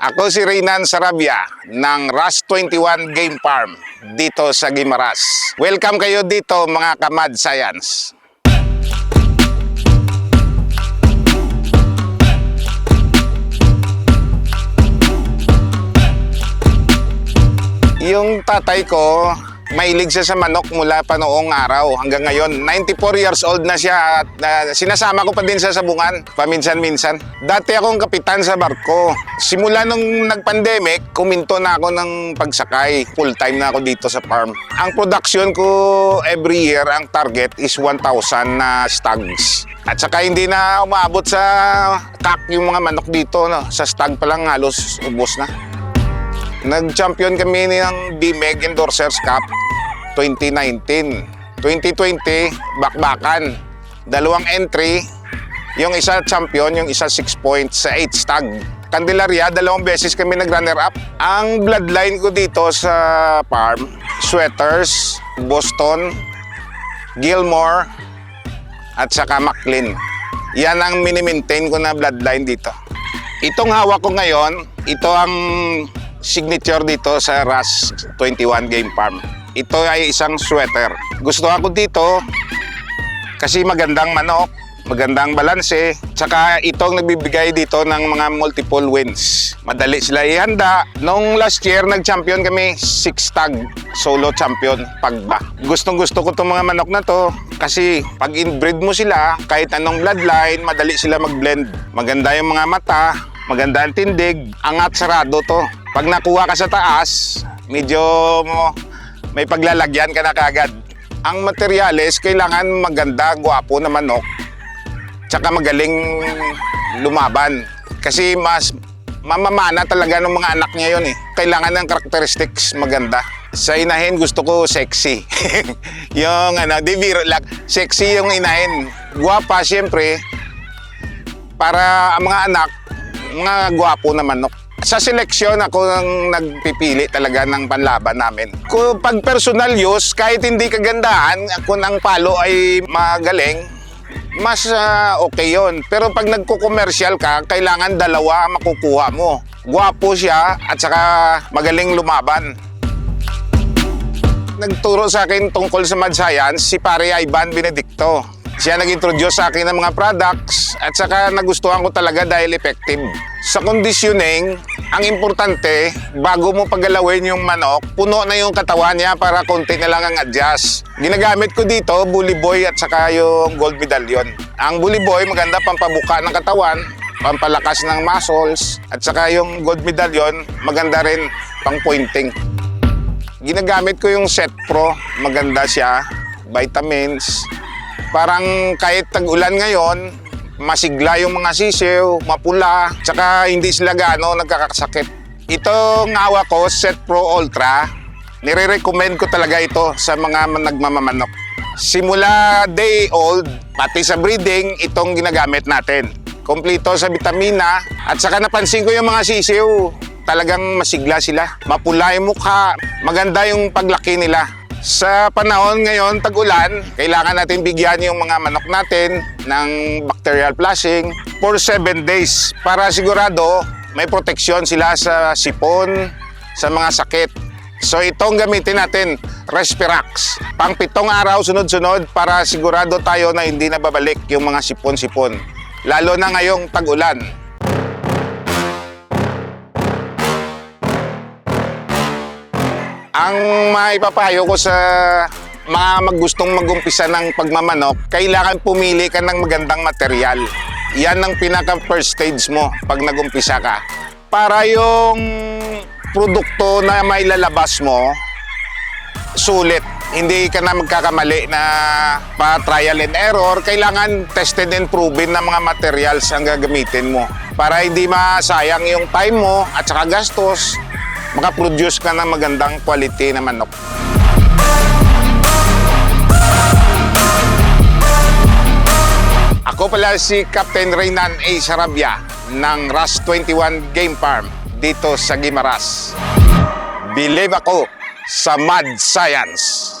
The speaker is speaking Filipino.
Ako si Reynan Sarabia ng RAS 21 Game Farm dito sa Gimaras. Welcome kayo dito mga kamad science. Yung tatay ko, mahilig siya sa manok mula pa noong araw hanggang ngayon. 94 years old na siya at uh, sinasama ko pa din sa sabungan paminsan-minsan. Dati akong kapitan sa barko. Simula nung nag-pandemic, kuminto na ako ng pagsakay. Full-time na ako dito sa farm. Ang production ko every year, ang target is 1,000 na stags. At saka hindi na umabot sa kak yung mga manok dito. No? Sa stag pa lang halos ubos na. Nag-champion kami ng BMEG Endorsers Cup 2019. 2020, bakbakan. Dalawang entry. Yung isa champion, yung isa 6 points sa 8 stag. Candelaria, dalawang beses kami nag-runner-up. Ang bloodline ko dito sa farm, Sweaters, Boston, Gilmore, at saka McLean. Yan ang mini-maintain ko na bloodline dito. Itong hawak ko ngayon, ito ang signature dito sa RAS 21 Game Farm. Ito ay isang sweater. Gusto ako dito kasi magandang manok, magandang balanse, tsaka itong nagbibigay dito ng mga multiple wins. Madali sila ihanda. Nung last year, nag-champion kami, six tag solo champion pagba. Gustong gusto ko itong mga manok na to kasi pag inbreed mo sila, kahit anong bloodline, madali sila mag-blend. Maganda yung mga mata, maganda ang tindig, angat sarado to. Pag nakuha ka sa taas, medyo may paglalagyan ka na kagad. Ang materyales, kailangan maganda, gwapo na manok, tsaka magaling lumaban. Kasi mas mamamana talaga ng mga anak niya yun eh. Kailangan ng characteristics maganda. Sa inahin, gusto ko sexy. yung ano, di biro lang. Sexy yung inahin. Gwapa, siyempre, para ang mga anak, mga gwapo na manok. Sa seleksyon, ako ang nagpipili talaga ng panlaban namin. Kung pag personal use, kahit hindi kagandahan, kung ang palo ay magaling, mas ah, okay yon. Pero pag nagko-commercial ka, kailangan dalawa ang makukuha mo. Gwapo siya at saka magaling lumaban. Nagturo sa akin tungkol sa mad science si pare Ivan Benedicto. Siya nag-introduce sa akin ng mga products at saka nagustuhan ko talaga dahil effective. Sa conditioning, ang importante, bago mo pagalawin yung manok, puno na yung katawan niya para konti na lang ang adjust. Ginagamit ko dito, Bully Boy at saka yung Gold Medallion. Ang Bully Boy, maganda pampabuka ng katawan, pampalakas ng muscles, at saka yung Gold Medallion, maganda rin pang pointing. Ginagamit ko yung Set Pro, maganda siya, vitamins. Parang kahit tag-ulan ngayon, masigla yung mga sisiw, mapula, tsaka hindi sila gaano nagkakasakit. Itong awa ko, Set Pro Ultra, nire-recommend ko talaga ito sa mga nagmamamanok. Simula day old, pati sa breeding, itong ginagamit natin. Kompleto sa vitamina, at saka napansin ko yung mga sisiw, talagang masigla sila. Mapula yung mukha, maganda yung paglaki nila. Sa panahon ngayon, tag-ulan, kailangan natin bigyan yung mga manok natin ng bacterial flushing for 7 days para sigurado may proteksyon sila sa sipon, sa mga sakit. So itong gamitin natin, Respirax. Pang pitong araw sunod-sunod para sigurado tayo na hindi na babalik yung mga sipon-sipon. Lalo na ngayong tag-ulan. Ang maipapayo ko sa mga maggustong magumpisa ng pagmamanok, kailangan pumili ka ng magandang material. Yan ang pinaka first stage mo pag nagumpisa ka. Para yung produkto na may lalabas mo, sulit. Hindi ka na magkakamali na pa trial and error. Kailangan tested and proven na mga materials ang gagamitin mo. Para hindi masayang yung time mo at saka gastos, makaproduce ka ng magandang quality na manok. Ako pala si Captain Reynan A. Sarabia ng RAS 21 Game Farm dito sa Gimaras. Believe ako sa mad science.